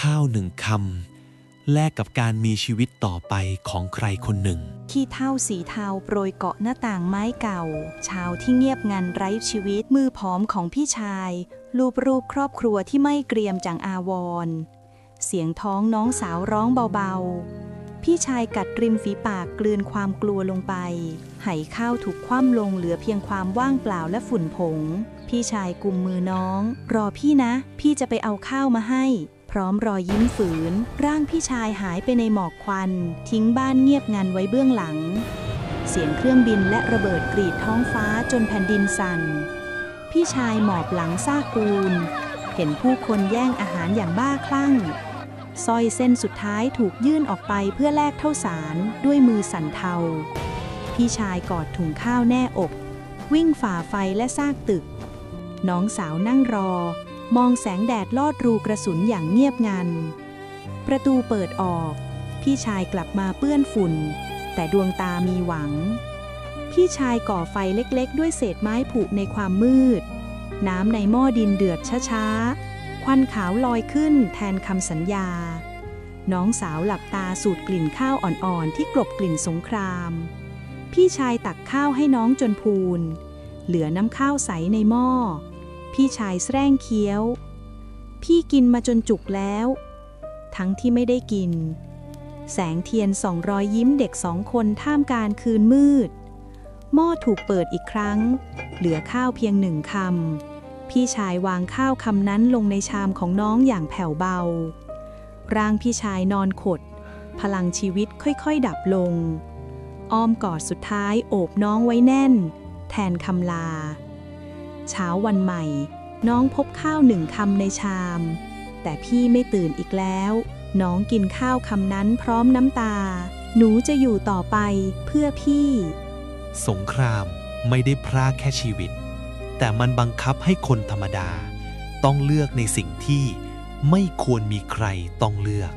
ข้าวหนึ่งคำแลกกับการมีชีวิตต่อไปของใครคนหนึ่ง ขี้เท่าสีเทาโปรยเกาะหน้าต่างไม้เก่าช้าที่เงียบงันไร้ชีวิตมือผอมของพี่ชาย รูปรูปครอบครัวที่ไม่เกรียมจังอาวร เสียงท้องน้องสาวร้องเบาๆ พี่ชายกัดริมฝีปากกลืนความกลัวลงไปไหข้าวถูกคว่ำลงเหลือเพียงความว่างเปล่าและฝุ่นผง พี่ชายกุมมือน้อง รอพี่นะ พี่จะไปเอาข้าวมาให้ พร้อมรอยยิ้มฝืน ร่างพี่ชายหายไปในหมอกควัน ทิ้งบ้านเงียบงันไว้เบื้องหลัง เสียงเครื่องบินและระเบิดกรีดท้องฟ้าจนแผ่นดินสั่น พี่ชายหมอบหลังซากปูน เห็นผู้คนแย่งอาหารอย่างบ้าคลั่งสร้อยเส้นสุดท้ายถูกยื่นออกไปเพื่อแลกเท่าสารด้วยมือสั่นเทา พี่ชายกอดถุงข้าวแน่อก วิ่งฝ่าไฟและซากตึก น้องสาวนั่งรอ มองแสงแดดลอดรูกระสุนอย่างเงียบงัน ประตูเปิดออก พี่ชายกลับมาเปื้อนฝุ่น แต่ดวงตามีหวัง พี่ชายก่อไฟเล็กๆ ด้วยเศษไม้ผุในความมืด น้ำในหม้อดินเดือดช้าๆ ควันขาวลอยขึ้นแทนคำสัญญา น้องสาวหลับตาสูดกลิ่นข้าวอ่อนๆ ที่กลบกลิ่นสงคราม พี่ชายตักข้าวให้น้องจนพูน เหลือน้ำข้าวใสในหม้อ พี่ชายแสร้งเคี้ยว พี่กินมาจนจุกแล้ว ทั้งที่ไม่ได้กิน แสงเทียนสองรอยยิ้มเด็กสองคนท่ามกลารคืนมืด หม้อถูกเปิดอีกครั้ง เหลือข้าวเพียงหนึ่งคำ พี่ชายวางข้าวคำนั้นลงในชามของน้องอย่างแผ่วเบา ร่างพี่ชายนอนขด พลังชีวิตค่อยๆดับลง อ้อมกอดสุดท้ายโอบน้องไว้แน่น แทนคำลา เช้าวันใหม่ น้องพบข้าวหนึ่งคำในชาม แต่พี่ไม่ตื่นอีกแล้ว น้องกินข้าวคำนั้นพร้อมน้ำตา หนูจะอยู่ต่อไปเพื่อพี่ สงครามไม่ได้พรากแค่ชีวิต แต่มันบังคับให้คนธรรมดา ต้องเลือกในสิ่งที่ไม่ควรมีใครต้องเลือก